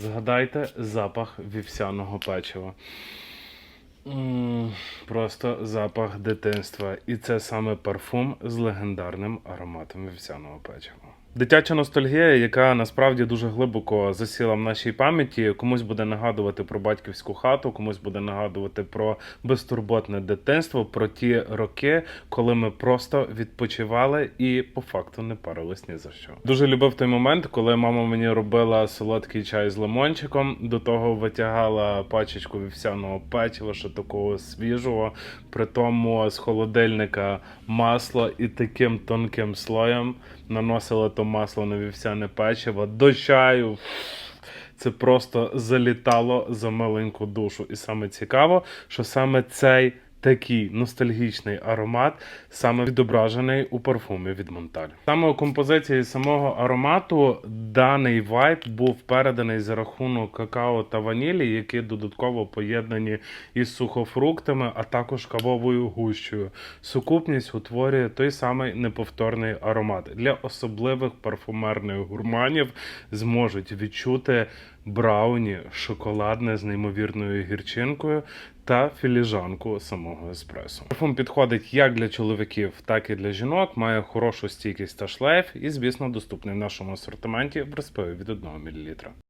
Згадайте запах вівсяного печива. Просто запах дитинства. І це саме парфум з легендарним ароматом вівсяного печива. Дитяча ностальгія, яка насправді дуже глибоко засіла в нашій пам'яті, комусь буде нагадувати про батьківську хату, комусь буде нагадувати про безтурботне дитинство, про ті роки, коли ми просто відпочивали і по факту не парились ні за що. Дуже любив той момент, коли мама мені робила солодкий чай з лимончиком, до того витягала пачечку вівсяного печива, що такого свіжого, при тому з холодильника масло і таким тонким слоєм наносила то масло на вівсяне печиво до чаю. Це просто залітало за маленьку душу. І саме цікаво, що саме цей такий ностальгічний аромат саме відображений у парфумі від Монталь. Саме у композиції самого аромату даний вайб був переданий за рахунок какао та ванілі, які додатково поєднані із сухофруктами, а також кавовою гущею. Сукупність утворює той самий неповторний аромат. Для особливих парфумерних гурманів зможуть відчути брауні, шоколадне з неймовірною гірчинкою та філіжанку самого еспресо. Парфум підходить як для чоловіків, так і для жінок, має хорошу стійкість та шлейф і, звісно, доступний в нашому асортименті в розпиві від 1 мл.